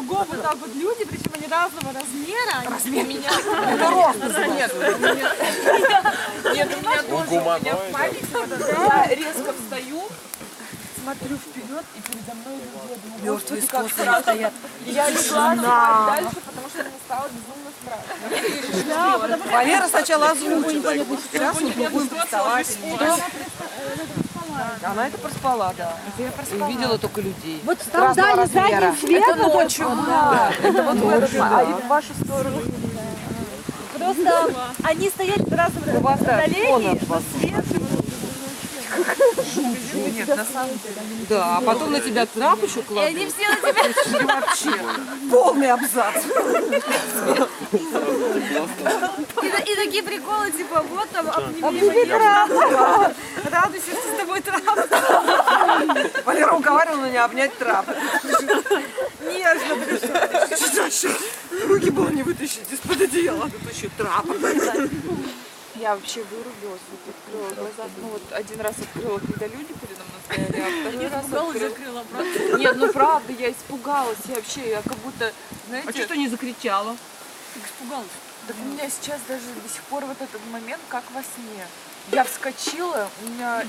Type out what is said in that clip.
кругом вот так вот люди, причем они разного размера. Размер меня. Нет, нет, у меня тоже, у меня в памяти, это, я резко встаю, смотрю вперед, и передо мной люди, я думаю, господи, как страшно. я легла дальше, потому что мне стало безумно страшно. Валера сначала озвучила. Красную будем приставать. Она это проспала, да. Увидела только людей. Вот там дали задним светом. Это ночью было. Это вот в этот А и в вашу сторону. Просто они стоят в разном да, направлении, но свет Нет, на самом деле. Да, а потом на тебя трап еще И кладут. они все на тебя И вообще. Полный абзац. И, та- и такие приколы, типа, вот там обними трап. Радуйся, что с тобой трап. Валера уговаривала меня обнять трап. Нежно пришел. Руки было не вытащить из-под одеяла, тут еще трап. Я вообще вырубилась, вот открыла глаза. Ну вот один раз открыла, когда люди передо мной стояли, а второй раз открыла. закрыла, правда? Нет, ну правда, я испугалась. Я вообще, я как будто, знаете, А что не закричала? Испугалась. так у меня сейчас даже до сих пор вот этот момент, как во сне. Я вскочила, у меня,